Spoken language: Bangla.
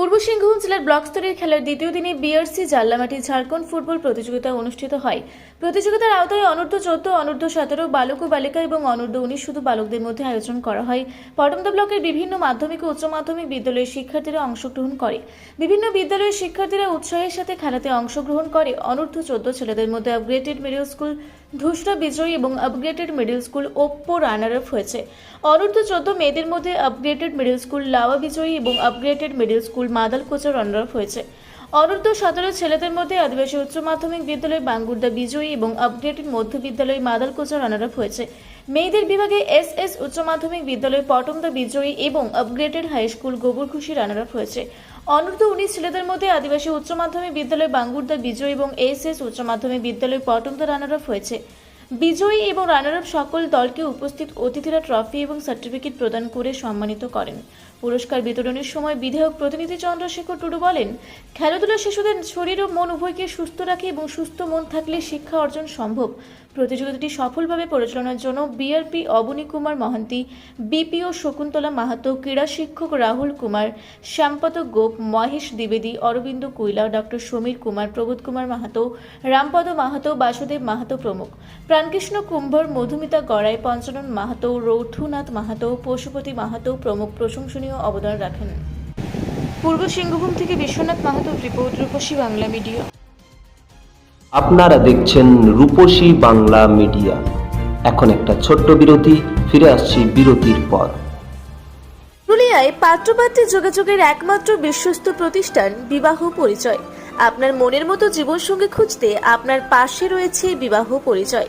পূর্ব সিংভূম জেলার ব্লক স্তরের খেলার দ্বিতীয় দিনে বিআরসি জাল্লামাটি ঝাড়খণ্ড ফুটবল প্রতিযোগিতা অনুষ্ঠিত হয়। প্রতিযোগিতার আওতায় অনূর্ধ্ব চোদ্দ, অনূর্ধ্ব সতেরো, বালক ও বালিকা এবং অনূর্ধ্ব উনিশ শুধু বালকদের মধ্যে আয়োজন করা হয়। পটমদা ব্লকের বিভিন্ন মাধ্যমিক ও উচ্চ মাধ্যমিক বিদ্যালয়ের শিক্ষার্থীরা অংশগ্রহণ করে। বিভিন্ন বিদ্যালয়ের শিক্ষার্থীরা উৎসাহের সাথে খেলাতে অংশগ্রহণ করে। অনূর্ধ্ব চোদ্দ ছেলেদের মধ্যে আপগ্রেডেড মিডল স্কুল ধুসরা বিজয়ী এবং আপগ্রেডেড মিডিল স্কুল ওপ্পো রানার আপ হয়েছে। অনূর্ধ্ব চোদ্দ মেয়েদের মধ্যে আপগ্রেডেড মিডল স্কুল লাওয়া বিজয়ী এবং upgraded middle school Madal Kocha runner up হয়েছে। অনূর্ধ্ব সতেরো ছেলেদের মধ্যে আদিবাসী উচ্চ মাধ্যমিক বিদ্যালয় বাঙ্গুরদা বিজয়ী এবং আপগ্রেডেড মধ্য বিদ্যালয় মাদাল কোচা রানার হয়েছে। মেয়েদের বিভাগে এস এস উচ্চ মাধ্যমিক বিদ্যালয় পটমদা বিজয়ী এবং upgraded high school Gobarkhushi runner up হয়েছে। অনূর্ধ্ব উনিশ ছেলেদের মধ্যে আদিবাসী উচ্চ মাধ্যমিক বিদ্যালয় বাঙ্গুরদা বিজয়ী এবং এস এস উচ্চ মাধ্যমিক বিদ্যালয় পটমদা রানার আপ হয়েছে। বিজয়ী এবং রানার আপ সকল দলকে উপস্থিত অতিথিরা ট্রফি এবং সার্টিফিকেট প্রদান করে সম্মানিত করেন। পুরস্কার বিতরণের সময় বিধায়ক প্রতিনিধি চন্দ্রশেখর টুডু বলেন, খেলাধুলা শিশুদের শরীর ও মন উভয়কে সুস্থ রাখে এবং সুস্থ মন থাকলে শিক্ষা অর্জন সম্ভব। প্রতিযোগিতাটি সফলভাবে পরিচালনার জন্য বিআরপি অবনী কুমার মহান্তি বিপিও শকুন্তলা মাহাতো, ক্রীড়া শিক্ষক রাহুল কুমার, শ্যামপত গোপ, মহেশ দ্বিবেদী, অরবিন্দ কুইলা ডক্টর সমীর কুমার, প্রবোধ কুমার মাহাতো, রামপদ মাহাতো, বাসুদেব মাহাতো প্রমুখ। প্রাণকৃষ্ণ কুম্ভর মধুমিতা গড়াই পঞ্চানন মাহাতো রৌঠুনাথ মাহাতো পশুপতি মাহাতো প্রমুখ প্রশংসনীয় অবদান রাখেন। পূর্ব সিংহভূম থেকে বিশ্বনাথ মাহাতো রিপোর্ট রূপসী বাংলা মিডিয়া। আপনারা দেখছেন রূপসী বাংলা মিডিয়া। এখন একটা ছোট্ট বিরতি ফিরে আসছি বিরতির পর। পুরুলিয়ায় পাত্রপাত্রী যোগাযোগের একমাত্র বিশ্বস্ত প্রতিষ্ঠান বিবাহ পরিচয়। আপনার মনের মতো জীবনসঙ্গী খুঁজতে আপনার পাশে রয়েছে বিবাহ পরিচয়।